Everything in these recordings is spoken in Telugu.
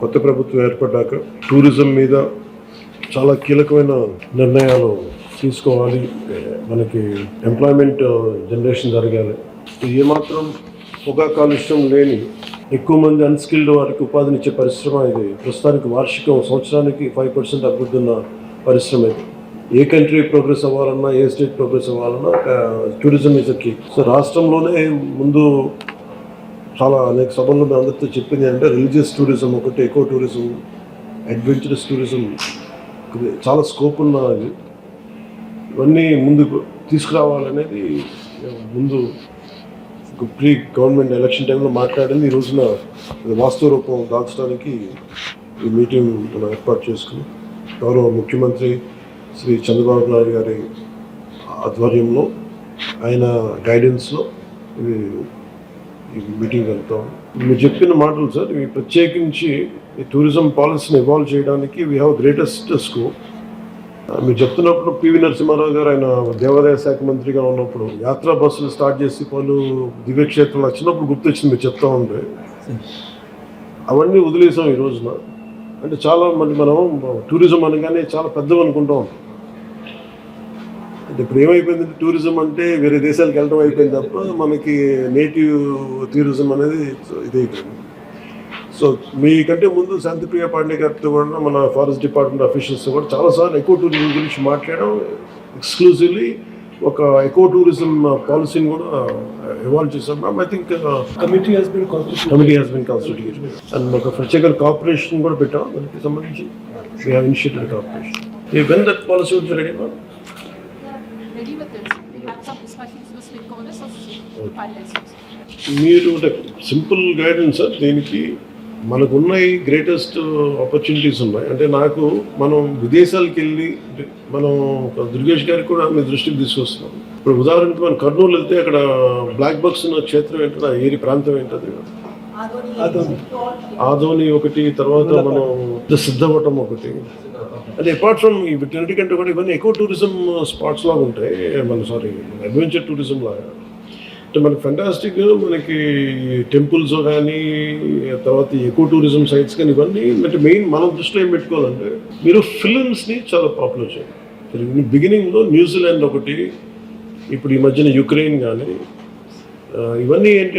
కొత్త ప్రభుత్వం ఏర్పడ్డాక టూరిజం మీద చాలా కీలకమైన నిర్ణయాలు తీసుకోవాలి. మనకి ఎంప్లాయ్మెంట్ జనరేషన్ జరగాలి. ఏమాత్రం పొగా కాలుష్యం లేని ఎక్కువ మంది అన్స్కిల్డ్ వారికి ఉపాధినిచ్చే పరిశ్రమ ఇది. ప్రస్తుతానికి వార్షికం సంవత్సరానికి ఫైవ్ పర్సెంట్ అభివృద్ధి ఉన్న పరిశ్రమ ఇది. ఏ కంట్రీ ప్రోగ్రెస్ అవ్వాలన్నా ఏ స్టేట్ ప్రోగ్రెస్ అవ్వాలన్నా టూరిజం ఇస్ కీ సో రాష్ట్రంలోనే ముందు చాలా అనేక సభల్లో మీ అందరితో చెప్పింది అంటే రిలీజియస్ టూరిజం ఒకటి ఎకో టూరిజం అడ్వెంచరస్ టూరిజం చాలా స్కోప్ ఉన్నది ఇవన్నీ ముందుకు తీసుకురావాలనేది ముందు ప్రీ గవర్నమెంట్ ఎలక్షన్ టైంలో మాట్లాడింది. ఈ రోజున వాస్తవ రూపం దాల్చడానికి ఈ మీటింగ్ మనం ఏర్పాటు చేసుకుని గౌరవ ముఖ్యమంత్రి శ్రీ చంద్రబాబు నాయుడు గారి ఆధ్వర్యంలో ఆయన గైడెన్స్లో ఇది మీటింగ్ వెళ్తాం. మీరు చెప్పిన మాటలు సార్ ఇవి ప్రత్యేకించి ఈ టూరిజం పాలసీని ఇవాల్వ్ చేయడానికి వీ హ్యావ్ గ్రేటెస్ట్ స్కోప్ మీరు చెప్తున్నప్పుడు పివి నరసింహారావు గారు ఆయన దేవాదాయ శాఖ మంత్రిగా ఉన్నప్పుడు యాత్రా బస్సులు స్టార్ట్ చేసి పలు దివ్యక్షేత్రాలు వచ్చినప్పుడు గుర్తొచ్చింది మీరు చెప్తా ఉంటే. అవన్నీ వదిలేసాం ఈ రోజున. అంటే చాలా మంది మనం టూరిజం అనగానే చాలా పెద్దవి అనుకుంటాం ఉంటాం. ఇప్పుడు ఏమైపోయింది? టూరిజం అంటే వేరే దేశాలకు వెళ్ళడం అయిపోయింది తప్ప మనకి నేటివ్ టూరిజం అనేది ఇది సో మీకంటే ముందు శాంతిప్రియ పాండే గారితో కూడా మన ఫారెస్ట్ డిపార్ట్మెంట్ అఫీషియల్స్ కూడా చాలాసార్లు ఎకో టూరిజం గురించి మాట్లాడడం ఎక్స్క్లూజివ్లీ ఒక ఎకో టూరిజం పాలసీని కూడా ఇవాల్వ్ చేశాం. Ma'am I think has been constituted. Committee has been constituted and ఒక ప్రత్యేక కార్పొరేషన్ కూడా పెట్టాం. దానికి సంబంధించి ఇనిషియేటెడ్ కార్పొరేషన్ ఈ when that policy would be finalizing. మీరు సింపుల్ గైడెన్స్ సార్ దీనికి మనకున్న ఈ గ్రేటెస్ట్ ఆపర్చునిటీస్ ఉన్నాయి. అంటే నాకు మనం విదేశాలకు వెళ్ళి మనం ఒక దుర్గేష్ గారికి కూడా మీ దృష్టికి తీసుకొస్తున్నాం. ఇప్పుడు ఉదాహరణకి మనం కర్నూలు వెళ్తే అక్కడ బ్లాక్ బక్స్ ఉన్న క్షేత్రం ఏంటో ఏరి ప్రాంతం ఏంటది ఆదోని ఒకటి తర్వాత మనం సిద్ధవటం ఒకటి. అంటే అపార్ట్ ఫ్రమ్ ఈ వీటన్నిటికంటే కూడా ఇవన్నీ ఎక్కువ టూరిజం స్పాట్స్ లాగా ఉంటాయి. మన సారీ అడ్వెంచర్ టూరిజం లాగా. అంటే మనకి ఫెంటాస్టిక్ మనకి టెంపుల్స్ కానీ తర్వాత ఎక్కువ టూరిజం సైట్స్ కానీ ఇవన్నీ అంటే మెయిన్ మనం దృష్టిలో ఏం పెట్టుకోవాలంటే మీరు ఫిల్మ్స్ని చాలా పాపులర్ చేయాలి. బిగినింగ్లో న్యూజిలాండ్ ఒకటి ఇప్పుడు ఈ మధ్యన యుక్రెయిన్ కానీ ఇవన్నీ ఏంటి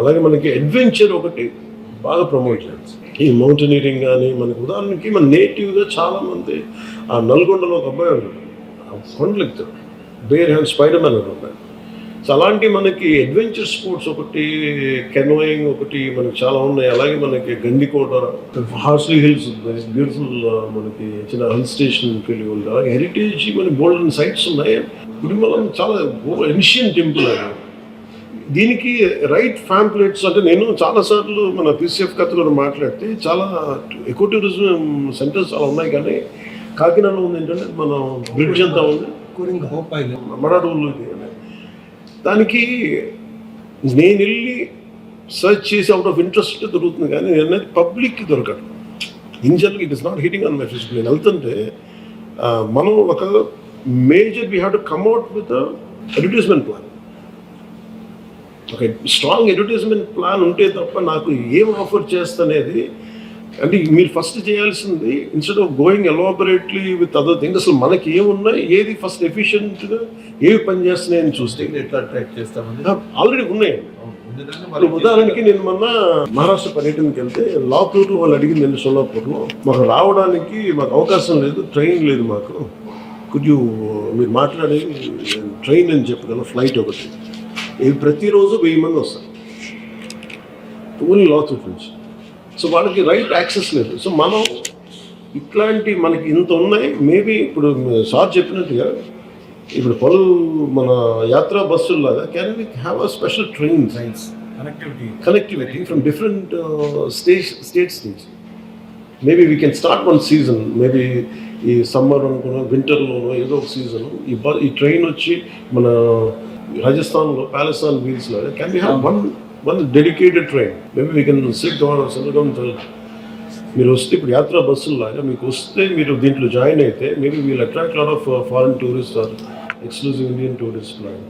అలాగే మనకి అడ్వెంచర్ ఒకటి బాగా ప్రమోట్ చేయాలి. ఈ మౌంటైనీరింగ్ కానీ మనకి ఉదాహరణకి మన నేటివ్గా చాలామంది ఆ నల్గొండలో ఒక అబ్బాయి ఉన్నాడు. కొండలు ఎక్కుతాడు బేర్ హ్యాండ్ స్పైడర్ మ్యాన్ అని ఉన్నాడు సో అలాంటి మనకి అడ్వెంచర్ స్పోర్ట్స్ ఒకటి కెనోయింగ్ ఒకటి మనకి చాలా ఉన్నాయి. అలాగే మనకి గండికోట హార్స్లీ హిల్స్ బ్యూటిఫుల్ మనకి చిన్న హిల్ స్టేషన్ ఫీల్ ఉంది. అలాగే హెరిటేజ్ మన గోల్డెన్ సైట్స్ ఉన్నాయి. గుడిమలం చాలా ఎన్షియన్ టెంపుల్ అది. దీనికి రైట్ ఫ్యాంప్లెట్స్ అంటే నేను చాలాసార్లు మన పీసీఎఫ్ కథలో మాట్లాడితే చాలా ఎకో టూరిజం సెంటర్స్ చాలా ఉన్నాయి కానీ కాకినాడలో ఉంది ఏంటంటే మన బ్రిడ్జ్ అంతా ఉంది. మడాడూళ్ళు దానికి నేను వెళ్ళి సర్చ్ చేసి అవుట్ ఆఫ్ ఇంట్రెస్ట్ దొరుకుతుంది కానీ నేను అనేది పబ్లిక్కి దొరకదు. In general it is not hitting on my Facebook నేను వెళ్తుంటే మనం ఒక major we have to come at with advertisement plan ఒక స్ట్రాంగ్ అడ్వర్టైజ్మెంట్ ప్లాన్ ఉంటే తప్ప నాకు ఏం ఆఫర్ చేస్తనేది అంటే మీరు ఫస్ట్ చేయాల్సింది instead of going elaborately with other things అసలు మనకి ఏమున్నాయి ఏది ఫస్ట్ ఎఫిషియెంట్గా ఏవి పనిచేస్తున్నాయని చూస్తే. ఎట్లా అట్రాక్ట్ చేస్తామని ఆల్రెడీ ఉన్నాయి. ఉదాహరణకి నేను మొన్న మహారాష్ట్ర పర్యటనకి వెళ్తే లాతూరు వాళ్ళు అడిగింది నేను సోలాపూర్లో మాకు రావడానికి మాకు అవకాశం లేదు ట్రైన్ లేదు మాకు. కుడ్ యూ మీరు మాట్లాడేది ట్రైన్ అని చెప్పగలను ఫ్లైట్ ఒకటి. ఇవి ప్రతిరోజు వెయ్యి మంది వస్తారు. ఓన్లీ లాతూర్ నుంచి సో వాళ్ళకి రైట్ యాక్సెస్ లేదు. సో మనం ఇట్లాంటి మనకి ఇంత ఉన్నాయి. మేబీ ఇప్పుడు సార్ చెప్పినట్టుగా ఇప్పుడు పలు మన యాత్రా బస్సుల్లాగా can we have a special train since connectivity from different uh, stage, state states. Maybe we can start one season maybe ఈ సమ్మర్ అనుకున్న వింటర్లోనో ఏదో ఒక సీజన్ ఈ బ ఈ ట్రైన్ వచ్చి మన రాజస్థాన్లో palace on వీల్స్లో can be have one one dedicated train maybe we can sit down sell మీరు వస్తే ఇప్పుడు యాత్రా బస్సుల్లాగా మీకు వస్తే మీరు దీంట్లో జాయిన్ అయితే maybe we'll attract lot of foreign tourist or exclusive Indian tourist plan